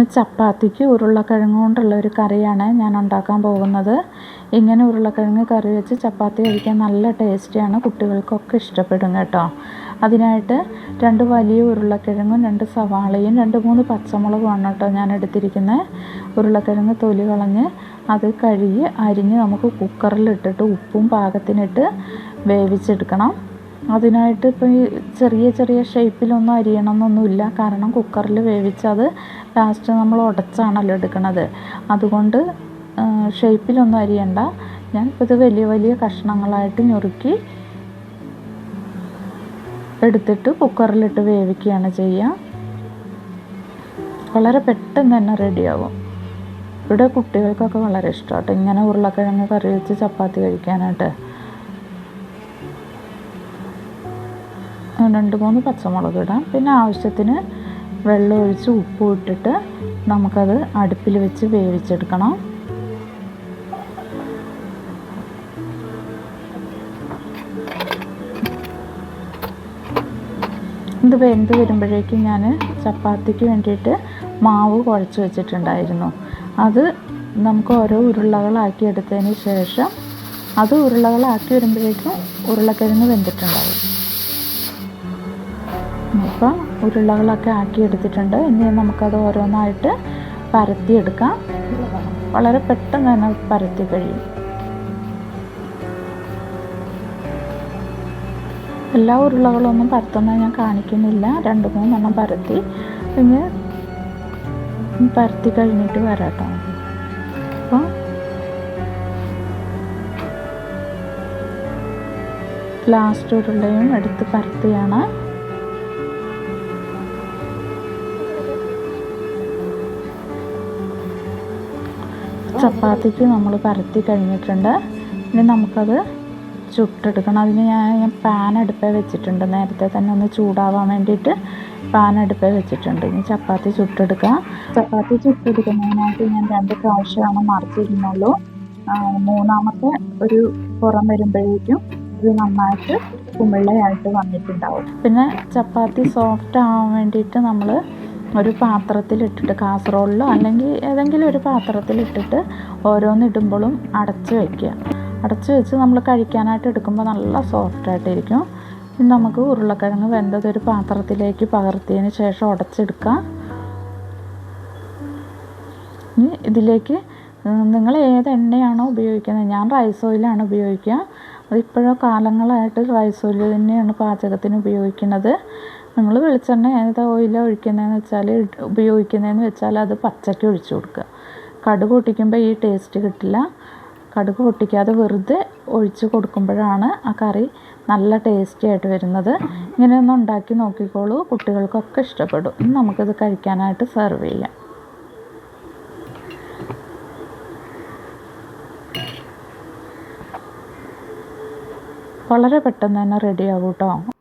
ചപ്പാത്തിക്ക് ഉരുളക്കിഴങ്ങ് കൊണ്ടുള്ള ഒരു കറിയാണ് ഞാൻ ഉണ്ടാക്കാൻ പോകുന്നത്. ഇങ്ങനെ ഉരുളക്കിഴങ്ങ് കറി വെച്ച് ചപ്പാത്തി കഴിക്കാൻ നല്ല ടേസ്റ്റിയാണ്. കുട്ടികൾക്കൊക്കെ ഇഷ്ടപ്പെടും കേട്ടോ. അതിനായിട്ട് രണ്ട് വലിയ ഉരുളക്കിഴങ്ങും രണ്ട് സവാളയും രണ്ട് മൂന്ന് പച്ചമുളകുമാണ് കേട്ടോ ഞാൻ എടുത്തിരിക്കുന്നത് ഉരുളക്കിഴങ്ങ് തൊലി കളഞ്ഞ് അത് കഴുകി അരിഞ്ഞ് നമുക്ക് കുക്കറിലിട്ടിട്ട് ഉപ്പും പാകത്തിനിട്ട് വേവിച്ചെടുക്കണം. അതിനായിട്ട് ഇപ്പോൾ ഈ ചെറിയ ചെറിയ ഷേപ്പിലൊന്നും അരിയണമെന്നൊന്നുമില്ല കാരണം കുക്കറിൽ വേവിച്ചത് ലാസ്റ്റ് നമ്മൾ ഉടച്ചാണല്ലോ എടുക്കുന്നത് അതുകൊണ്ട് ഷേപ്പിലൊന്നും അരിയണ്ട. ഞാൻ ഇത് വലിയ വലിയ കഷ്ണങ്ങളായിട്ട് ഞുറുക്കി എടുത്തിട്ട് കുക്കറിലിട്ട് വേവിക്കുകയാണ് ചെയ്യുക വളരെ പെട്ടെന്ന് തന്നെ റെഡിയാവും. ഇവിടെ കുട്ടികൾക്കൊക്കെ വളരെ ഇഷ്ടമാട്ടോ ഇങ്ങനെ ഉരുളക്കിഴങ്ങ് കറി വെച്ച് ചപ്പാത്തി കഴിക്കാനായിട്ട്. രണ്ട് മൂന്ന് പച്ചമുളക് ഇടാം. പിന്നെ ആവശ്യത്തിന് വെള്ളം ഒഴിച്ച് ഉപ്പും ഇട്ടിട്ട് നമുക്കത് അടുപ്പിൽ വെച്ച് വേവിച്ചെടുക്കണം. ഇത് വെന്ത് വരുമ്പോഴേക്കും ഞാൻ ചപ്പാത്തിക്ക് വേണ്ടിയിട്ട് മാവ് കുഴച്ച് വെച്ചിട്ടുണ്ടായിരുന്നു. അത് നമുക്ക് ഓരോ ഉരുളകളാക്കി എടുത്തതിന് ശേഷം അത് ഉരുളകളാക്കി വരുമ്പോഴേക്കും ഉരുളക്കിഴങ്ങ് വെന്തിട്ടുണ്ടാവും. അപ്പോൾ ഉരുളകളൊക്കെ ആക്കി എടുത്തിട്ടുണ്ട്. ഇനി നമുക്കത് ഓരോന്നായിട്ട് പരത്തിയെടുക്കാം. വളരെ പെട്ടെന്ന് തന്നെ പരത്തി കഴിയും. എല്ലാ ഉരുളകളൊന്നും പരത്തുന്നത് ഞാൻ കാണിക്കുന്നില്ല. രണ്ട് മൂന്നെണ്ണം പരത്തി. ഇനി പരത്തി കഴിഞ്ഞിട്ട് വരാട്ടോ. അപ്പോൾ ലാസ്റ്റ് ഉരുളയും എടുത്ത് പരത്തിയാണ്. ചപ്പാത്തിക്ക് നമ്മൾ പരത്തി കഴിഞ്ഞിട്ടുണ്ട്. ഇനി നമുക്കത് ചുട്ടെടുക്കണം. അതിന് ഞാൻ പാൻ അടുപ്പേ വെച്ചിട്ടുണ്ട്. നേരത്തെ തന്നെ ഒന്ന് ചൂടാവാൻ വേണ്ടിയിട്ട് പാൻ അടുപ്പേ വെച്ചിട്ടുണ്ട്. ഇനി ചപ്പാത്തി ചുട്ടെടുക്കാം. ചപ്പാത്തി ചുട്ടെടുക്കുന്നതിനായിട്ട് ഞാൻ രണ്ട് പ്രാവശ്യമാണ് മറിച്ചിരുന്നുള്ളൂ. മൂന്നാമത്തെ ഒരു പുറം വരുമ്പോഴേക്കും ഇത് നന്നായിട്ട് കുമിളയായിട്ട് വന്നിട്ടുണ്ടാവും. പിന്നെ ചപ്പാത്തി സോഫ്റ്റ് ആവാൻ വേണ്ടിയിട്ട് നമ്മൾ ഒരു പാത്രത്തിലിട്ടിട്ട് കാസറോളിലോ അല്ലെങ്കിൽ ഏതെങ്കിലും ഒരു പാത്രത്തിലിട്ടിട്ട് ഓരോന്നിടുമ്പോഴും അടച്ച് വയ്ക്കുക അടച്ച് വെച്ച് നമ്മൾ കഴിക്കാനായിട്ട് എടുക്കുമ്പോൾ നല്ല സോഫ്റ്റായിട്ടിരിക്കും ഇനി നമുക്ക് ഉരുളക്കിഴങ്ങ് വെന്തത് ഒരു പാത്രത്തിലേക്ക് പകർത്തിയതിന് ശേഷം ഉടച്ചെടുക്കാം. ഇനി ഇതിലേക്ക് നിങ്ങൾ ഏത് എണ്ണയാണോ ഉപയോഗിക്കുന്നത് ഞാൻ റൈസ് ഓയിലാണ് ഉപയോഗിക്കുക. അതിപ്പോഴോ കാലങ്ങളായിട്ട് റൈസ് ഓയിൽ തന്നെയാണ് പാചകത്തിന് ഉപയോഗിക്കുന്നത്. നിങ്ങൾ വെളിച്ചെണ്ണ ഏത് ഓയിലാണ് ഒഴിക്കുന്നതെന്ന് വെച്ചാൽ ഉപയോഗിക്കുന്നതെന്ന് വെച്ചാൽ അത് പച്ചയ്ക്ക് ഒഴിച്ചു കൊടുക്കുക. കടുക് പൊട്ടിക്കുമ്പോൾ ഈ ടേസ്റ്റ് കിട്ടില്ല. കടുക് പൊട്ടിക്കാതെ വെറുതെ ഒഴിച്ച് കൊടുക്കുമ്പോഴാണ് ആ കറി നല്ല ടേസ്റ്റി ആയിട്ട് വരുന്നത്. ഇങ്ങനെ ഒന്ന് ഉണ്ടാക്കി നോക്കിക്കോളൂ. കുട്ടികൾക്കൊക്കെ ഇഷ്ടപ്പെടും. നമുക്കിത് കഴിക്കാനായിട്ട് സെർവ് ചെയ്യാം. വളരെ പെട്ടെന്ന് തന്നെ റെഡിയാകൂട്ടോ കേട്ടോ